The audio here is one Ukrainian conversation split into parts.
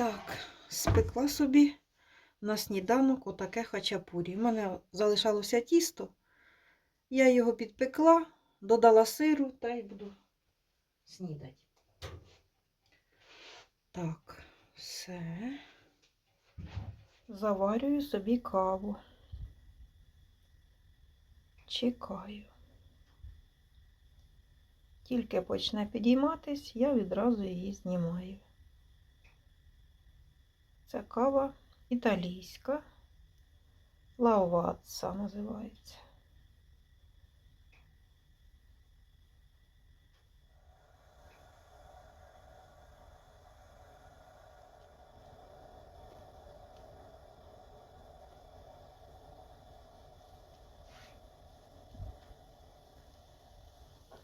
Так, спекла собі на сніданок отаке хачапурі. У мене залишалося тісто. Я його підпекла, додала сиру та й буду снідати. Так, все. Заварюю собі каву. Чекаю. Тільки почне підійматись, я відразу її знімаю. Це кава італійська. Лаватса називається.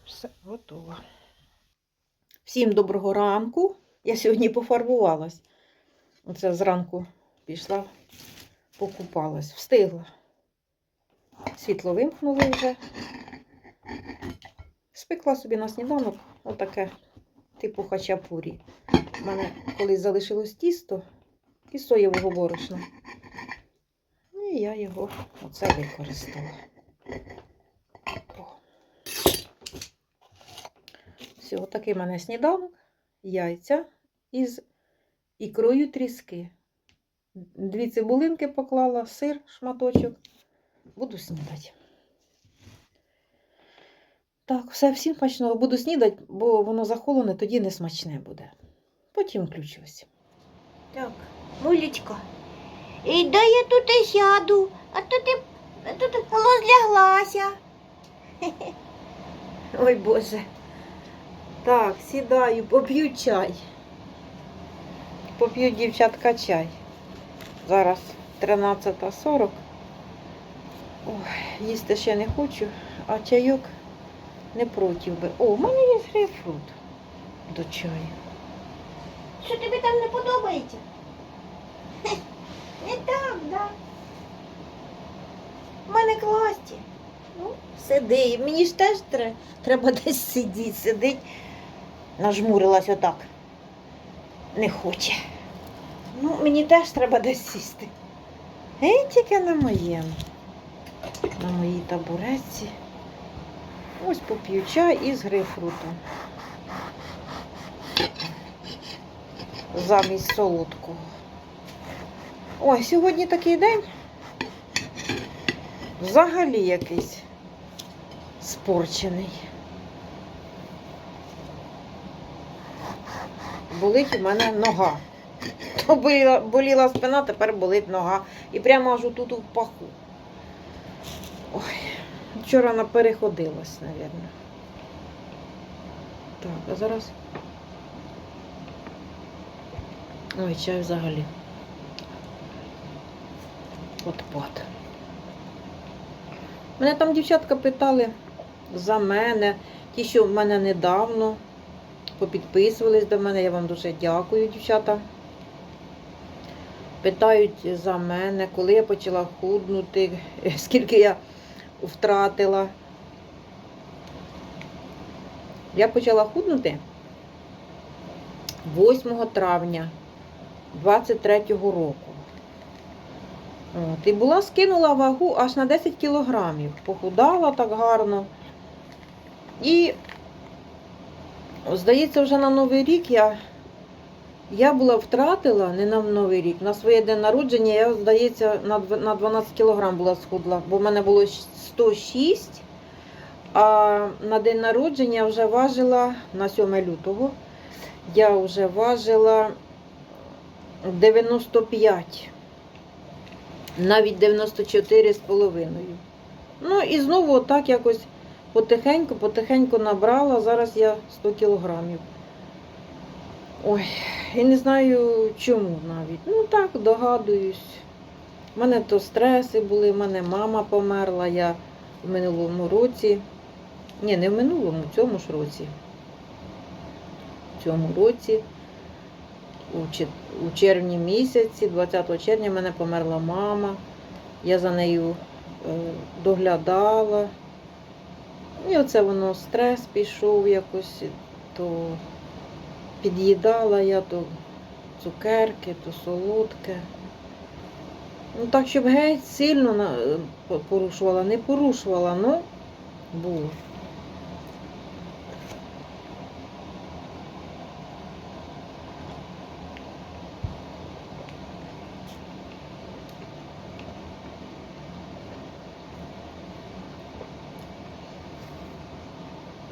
Все готово. Всім доброго ранку. Я сьогодні пофарбувалась. Оце зранку пішла, покупалась. Встигла. Світло вимкнули вже. Спекла собі на сніданок отаке, типу хачапурі. У мене колись залишилось тісто і соєвого борошна. І я його оце використала. Все, такий в мене сніданок, яйця із ікрою тріски. Дві цибулинки поклала, сир, шматочок. Буду снідати. Так, все, всім смачного. Буду снідати, бо воно захолоне, тоді не смачне буде. Потім включусь. Так, Мулечка, і де я тут і сяду, а то ти ти розляглася. Ой Боже. Так, сідаю, поп'ю чай. Поп'ю, дівчатка, чай. Зараз 13.40. Ой, їсти ще не хочу, а чайок не проти би. О, у мене є грейпфрут до чаю. Що тобі там не подобається? Не так, да. У мене класті. Ну, сиди. Мені ж теж тре- треба десь сидіти, сидить. Нажмурилась отак. Не хоче. Ну, мені теж треба десь сісти. Е, тільки на моєму. На моїй табуретці. Ось поп'ю чай із грейпфрутом. Замість солодкого. Ой, сьогодні такий день. Взагалі якийсь спорчений. Болить у мене нога. То боліла, боліла спина, тепер болить нога. І прямо аж тут в паху. Ой, вчора вона переходилась, мабуть. Так, а зараз. Ой, чай взагалі. От-от. Мене там дівчатка питали за мене, ті, що в мене недавно попідписувались до мене. Я вам дуже дякую, дівчата. Питають за мене, коли я почала худнути, скільки я втратила. Я почала худнути 8 травня 23-го року. От, і була, скинула вагу аж на 10 кілограмів. Похудала так гарно. І, здається, вже на Новий рік я, я була втратила, не на Новий рік, на своє день народження я, здається, на 12 кілограм була схудла, бо в мене було 106, а на день народження я вже важила на 7 лютого, я вже важила 95 навіть 94 з половиною. Ну і знову отак якось потихеньку, потихеньку набрала. Зараз я 100 кілограмів. Ой, і не знаю чому навіть. Ну так, догадуюсь. У мене то стреси були, в мене мама померла, я в минулому році. Ні, не в минулому, в цьому ж році. В цьому році у, червні місяці, 20 червня, в мене померла мама. Я за нею е, доглядала. І оце воно стрес пішов якось, то під'їдала я, то цукерки, то солодке. Ну так, щоб геть сильно е, порушувала, не порушувала, ну було.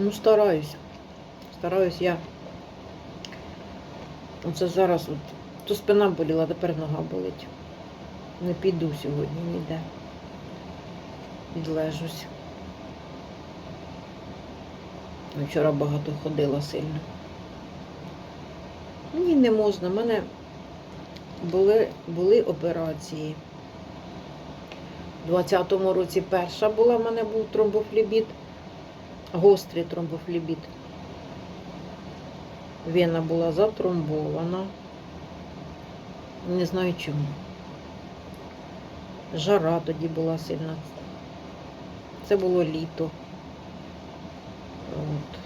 Ну, стараюсь. Стараюсь я. Оце зараз от, то спина боліла, тепер нога болить. Не піду сьогодні ніде. Відлежусь. Вчора багато ходила сильно. Мені не можна, в мене були, були операції. У 20-му році перша була, в мене був тромбофлібіт, гострий тромбофлібіт. Вена була затромбована. Не знаю чому. Жара тоді була сильна. Це було літо. От.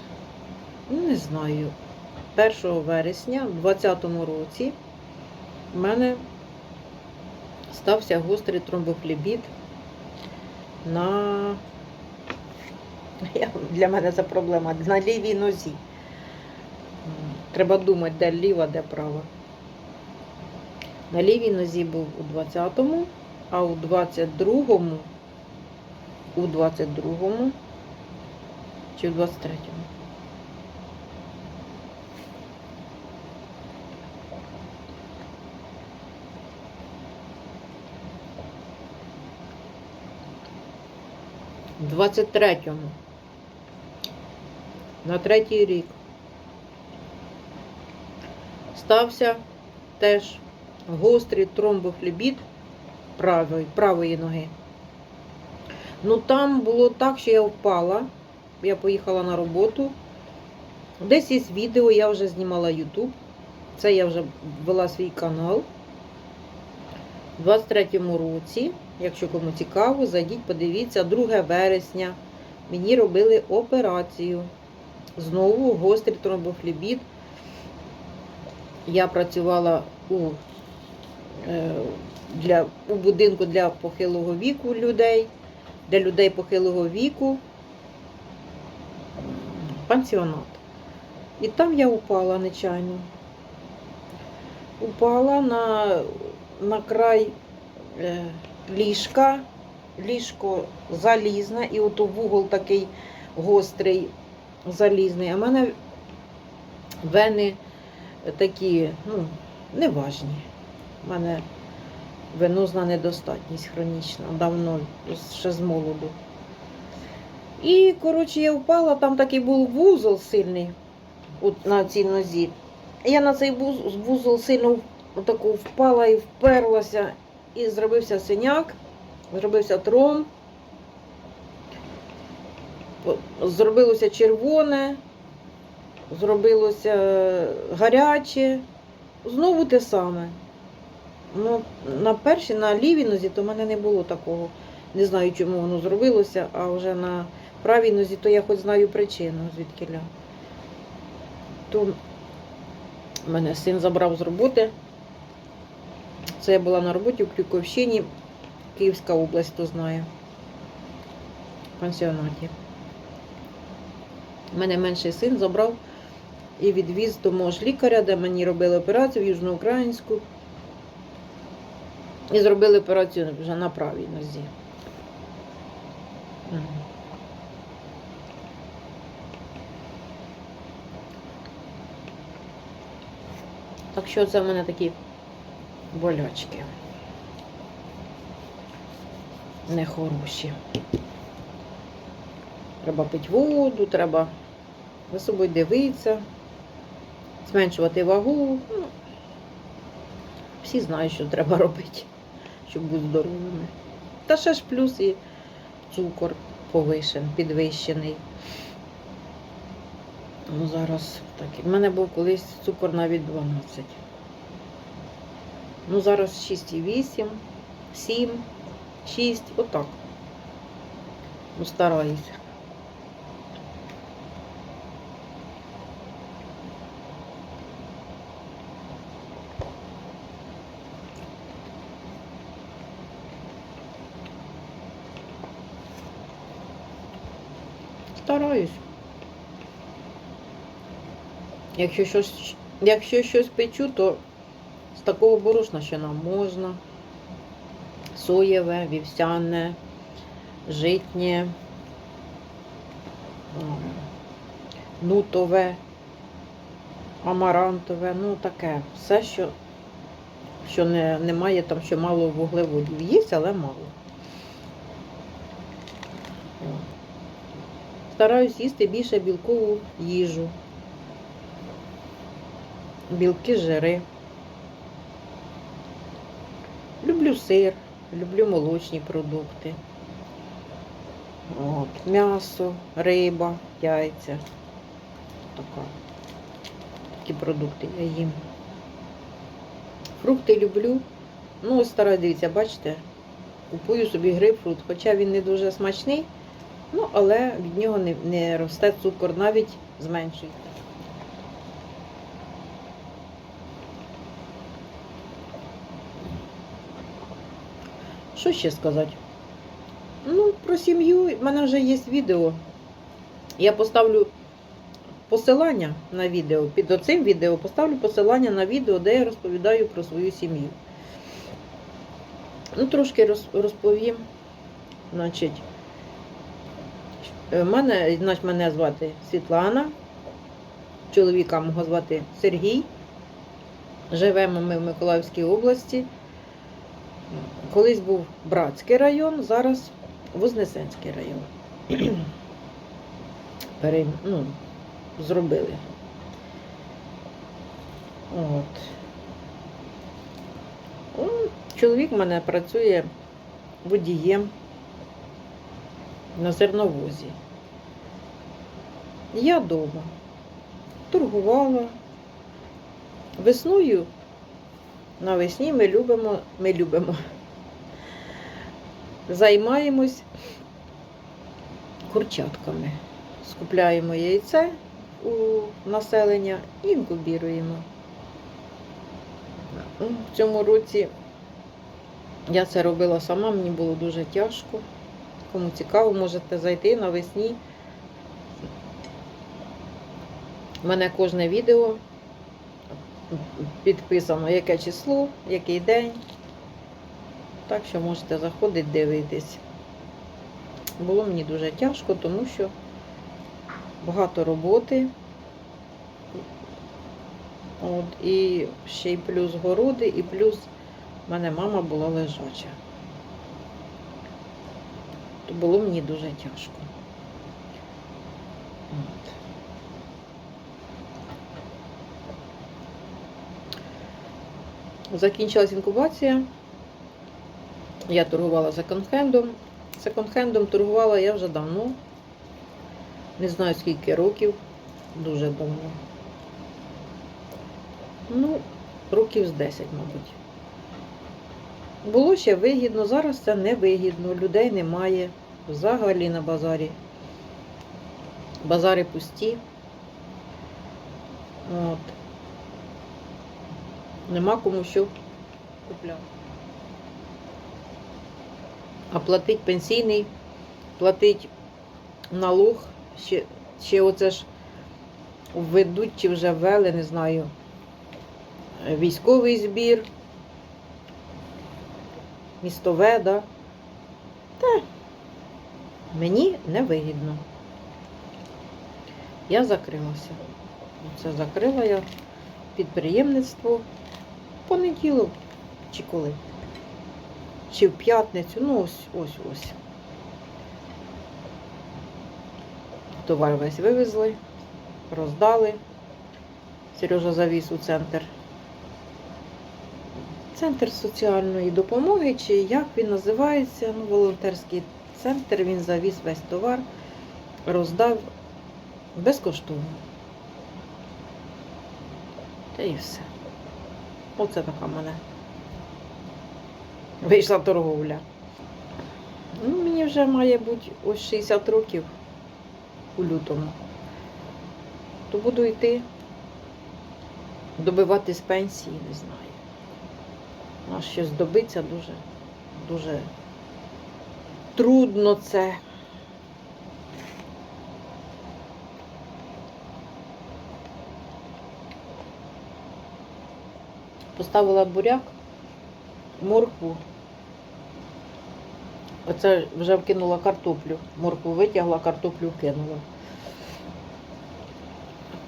Не знаю. 1 вересня в 20-му році в мене стався гострий тромбофлебіт на Для мене це проблема на лівій нозі. Треба думати, де ліва, де права. На лівій нозі був у 20-му, а у 22-му, у 22-му чи в 23-му. В 23-му. На третій рік. Стався теж гострий тромбофлебіт правої, правої ноги. Ну там було так, що я впала. Я поїхала на роботу. Десь із відео я вже знімала YouTube. Це я вже вела свій канал. У 23-му році, якщо кому цікаво, зайдіть, подивіться, 2 вересня мені робили операцію. Знову гострий тромбофлебіт. Я працювала у, е, для, у будинку для похилого віку людей, для людей похилого віку. Пансіонат. І там я упала нечайно. Упала на, на край е, ліжка. Ліжко залізне, і от вугол такий гострий, залізний. А в мене вени такі, ну, неважні. У мене венозна недостатність хронічна, давно, ще з молоду. І, коротше, я впала, там такий був вузол сильний от на цій нозі. Я на цей вузол сильно отаку впала і вперлася, і зробився синяк, зробився тромб. Зробилося червоне, зробилося гаряче. Знову те саме. Ну, на першій, на лівій нозі, то в мене не було такого. Не знаю, чому воно зробилося, а вже на правій нозі, то я хоч знаю причину, звідкиля. То мене син забрав з роботи. Це я була на роботі в Крюковщині, Київська область, хто знає. В пансіонаті. Мене менший син забрав і відвіз до мого ж лікаря, де мені робили операцію в Южноукраїнську. І зробили операцію вже на правій нозі. Так що це в мене такі болячки. Нехороші. Треба пити воду, треба за собою дивитися, зменшувати вагу. Ну, всі знають, що треба робити, щоб бути здоровими. Та ще ж плюс і цукор повишен, підвищений. Ну, зараз так. У мене був колись цукор навіть 12. Ну, зараз 6,8, 7, 6, отак. Ну, стараюся. Стараюсь. Якщо щось, якщо щось печу, то з такого борошна, що нам можна. Соєве, вівсяне, житнє, нутове, амарантове, ну таке. Все, що, що не, немає там, що мало вуглеводів. Є, але мало. Стараюсь їсти більше білкову їжу. Білки, жири. Люблю сир, люблю молочні продукти. От, м'ясо, риба, яйця. Така. Такі продукти я їм. Фрукти люблю. Ну, ось стараюсь, дивіться, бачите, купую собі грейпфрут, хоча він не дуже смачний, ну, але від нього не, не росте цукор, навіть зменшується. Що ще сказати? Ну, про сім'ю в мене вже є відео. Я поставлю посилання на відео. Під оцим відео поставлю посилання на відео, де я розповідаю про свою сім'ю. Ну, трошки розповім. Значить, е, мене, значить, мене звати Світлана. Чоловіка мого звати Сергій. Живемо ми в Миколаївській області. Колись був Братський район, зараз Вознесенський район. Пере, ну, зробили. От. Чоловік в мене працює водієм на зерновозі. Я вдома торгувала. Весною навесні ми любимо, ми любимо. Займаємось курчатками. Скупляємо яйце у населення і інкубіруємо. В цьому році я це робила сама, мені було дуже тяжко. Кому цікаво, можете зайти навесні. У мене кожне відео підписано, яке число, який день. Так що можете заходити, дивитись. Було мені дуже тяжко, тому що багато роботи. От, і ще й плюс городи, і плюс в мене мама була лежача. То було мені дуже тяжко. От. Закінчилась інкубація. Я торгувала секонд-хендом. Секонд-хендом торгувала я вже давно. Не знаю скільки років. Дуже давно. Ну, років з 10, мабуть. Було ще вигідно, зараз це не вигідно. Людей немає. Взагалі на базарі. Базари пусті. От. Нема кому що купляти. А платить пенсійний, платить налог, ще, ще оце ж введуть чи вже ввели, не знаю, військовий збір, містове, да? Та мені не вигідно. Я закрилася. Це закрила я підприємництво в понеділок чи коли. Чи в п'ятницю, ну ось ось ось. Товар весь вивезли, роздали. Сережа завіз у центр. Центр соціальної допомоги, чи як він називається, ну, волонтерський центр, він завіз весь товар, роздав безкоштовно. Та і все. Оце така мене вийшла торговля. Ну, мені вже має бути ось 60 років у лютому. То буду йти добиватись пенсії, не знаю. А щось добиться дуже, дуже трудно це. Поставила буряк, моркву. Оце вже вкинула картоплю. Моркву витягла, картоплю вкинула.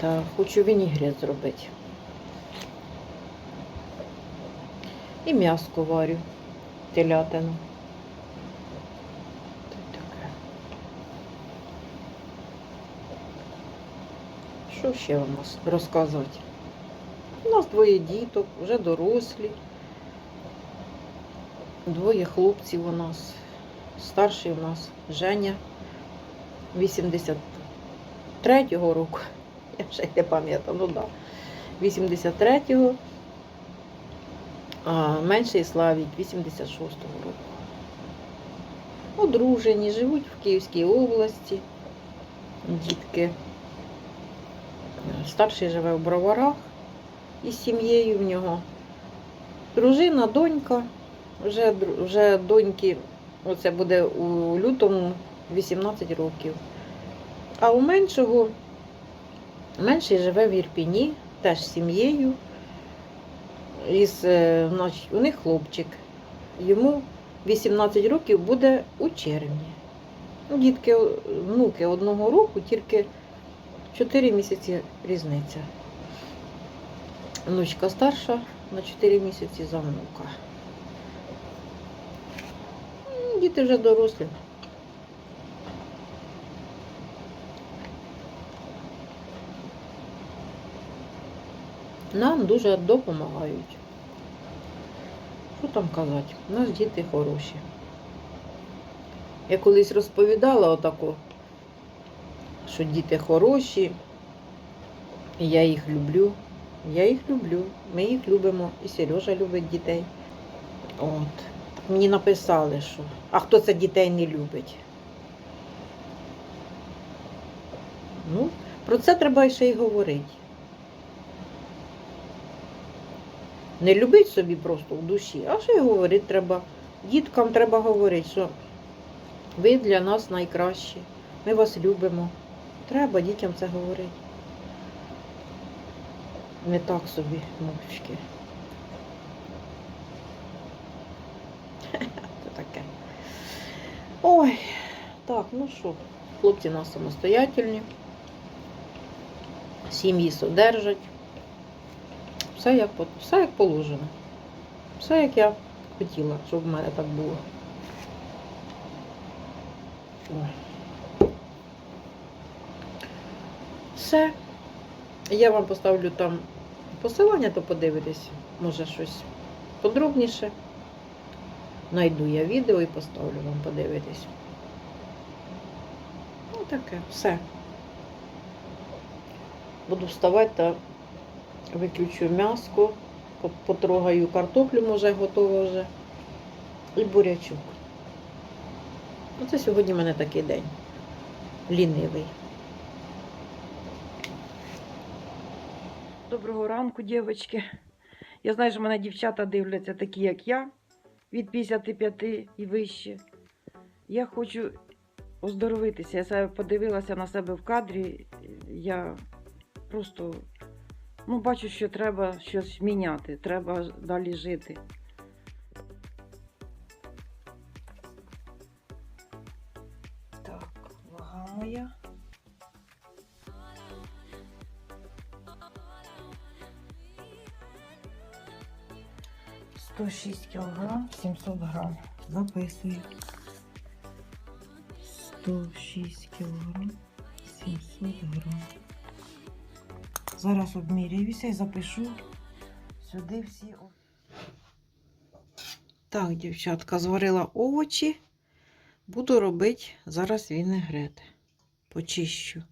Та хочу вінігрет зробити. І м'яско варю, телятину. Що ще вам роз- розказувати? У нас двоє діток, вже дорослі. Двоє хлопців у нас. Старший у нас Женя 83-го року. Я вже не пам'ятаю, ну так. Да. 83-го. А менший Славік 86-го року. Одружені, живуть в Київській області. Дітки. Старший живе в Броварах із сім'єю в нього. Дружина, донька. Вже, вже доньки, оце буде у лютому 18 років. А у меншого, менший живе в Ірпіні, теж сім'єю. Із, е, у них хлопчик. Йому 18 років буде у червні. Ну, Дітки, внуки одного року, тільки 4 місяці різниця. Внучка старша на 4 місяці за внука. Діти вже дорослі. Нам дуже допомагають. Що там казати? У нас діти хороші. Я колись розповідала отако, що діти хороші, і я їх люблю. Я їх люблю. Ми їх любимо. І Сережа любить дітей. От. Мені написали, що. А хто це дітей не любить? Ну, про це треба ще й говорити. Не любить собі просто в душі, а ще й говорити треба. Діткам треба говорити, що ви для нас найкращі. Ми вас любимо. Треба дітям це говорити. Не так собі, мовчки. Це таке. Ой, так, ну що, хлопці нас самостоятельні. Сім'ї содержать. Все як, все як положено. Все як я хотіла, щоб в мене так було. Ой. Все. Я вам поставлю там посилання, то подивитесь, може щось подробніше. Найду я відео і поставлю вам подивитись. Ну таке, все. Буду вставати та виключу м'яско, потрогаю картоплю, може готова вже, і бурячок. Оце сьогодні в мене такий день. Лінивий. Доброго ранку, дівчатки. Я знаю, що мене дівчата дивляться такі, як я, від 55 і вище. Я хочу оздоровитися. Я себе подивилася на себе в кадрі. Я просто ну, бачу, що треба щось міняти, треба далі жити. 106 кг 700 грам. Записую. 106 кг 700 грам. Зараз обмірююся і запишу сюди всі Так, дівчатка, зварила овочі. Буду робити зараз вінегрет. Почищу.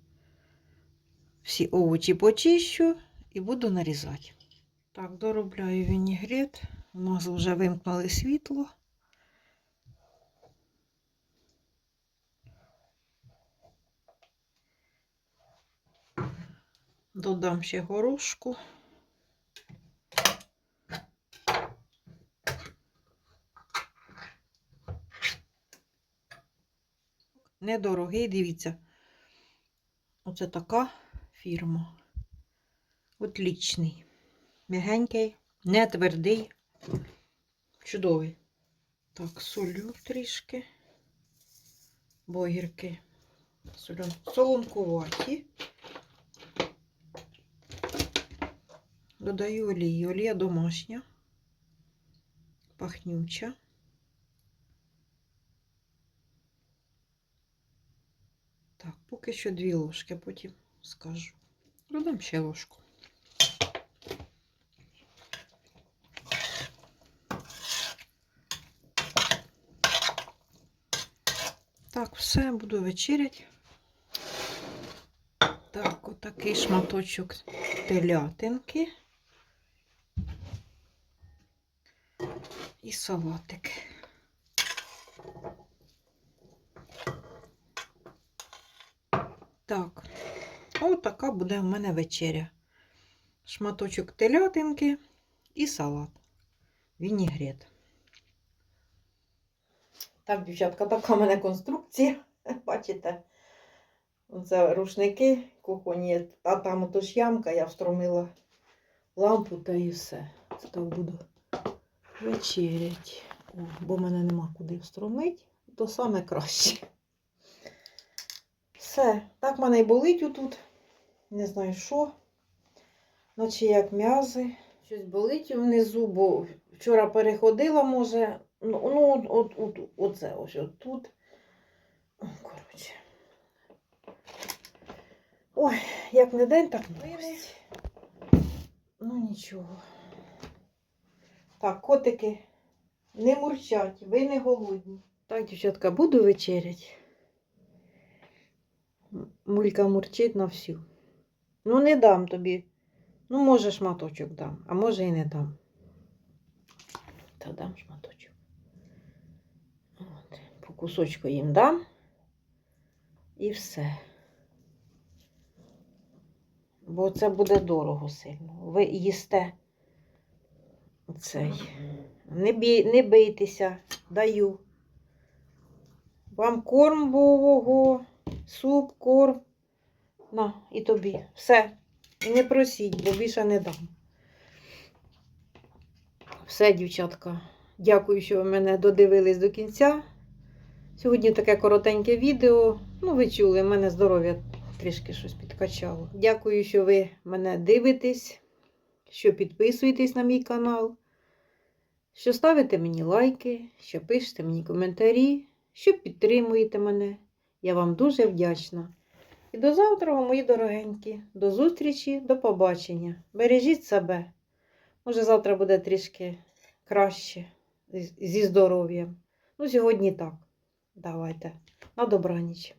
Всі овочі почищу і буду нарізати. Так, доробляю вінегрет. У нас вже вимкнули світло. Додам ще горошку. Недорогий, дивіться. Оце така фірма. Отлічний. Мягенький, Не твердий. Чудовий. Так, солю трішки. Солю. Солонкуваті. Додаю олію. Олія домашня. Пахнюча. Так, поки що дві ложки, потім скажу. Додам ще ложку. Так, все, буду вечерять. Так, отакий шматочок телятинки. І салатик. Так, отака буде в мене вечеря. Шматочок телятинки і салат. Вінігрет. Так, дівчатка, така в мене конструкція. Бачите? Оце рушники кухонні, а там ото ж ямка, я встромила лампу та і все. Це так буду вечерять. Бо в мене нема куди встромити, то саме краще. Все, так в мене і болить отут. Не знаю що. Наче як м'язи. Щось болить внизу, бо вчора переходила, може. Ну, ну от, от, от, оце ось от тут. О, Коротше. Ой, як не день, так новость. Ну нічого. Так, котики не мурчать, ви не голодні. Так, дівчатка, буду вечерять. Мулька мурчить на всю. Ну, не дам тобі. Ну, може, шматочок дам, а може і не дам. Та дам шматочок. Кусочку їм дам. І все. Бо це буде дорого сильно. Ви їсте цей. Не, бій, не бийтеся, даю. Вам корм бового, суп, корм. На, і тобі. Все. І не просіть, бо більше не дам. Все, дівчатка. Дякую, що ви мене додивились до кінця. Сьогодні таке коротеньке відео. Ну, ви чули, в мене здоров'я трішки щось підкачало. Дякую, що ви мене дивитесь, що підписуєтесь на мій канал, що ставите мені лайки, що пишете мені коментарі, що підтримуєте мене. Я вам дуже вдячна. І до завтра, мої дорогенькі. До зустрічі, до побачення. Бережіть себе. Може, завтра буде трішки краще зі здоров'ям. Ну, сьогодні так. Давайте. На добраніч.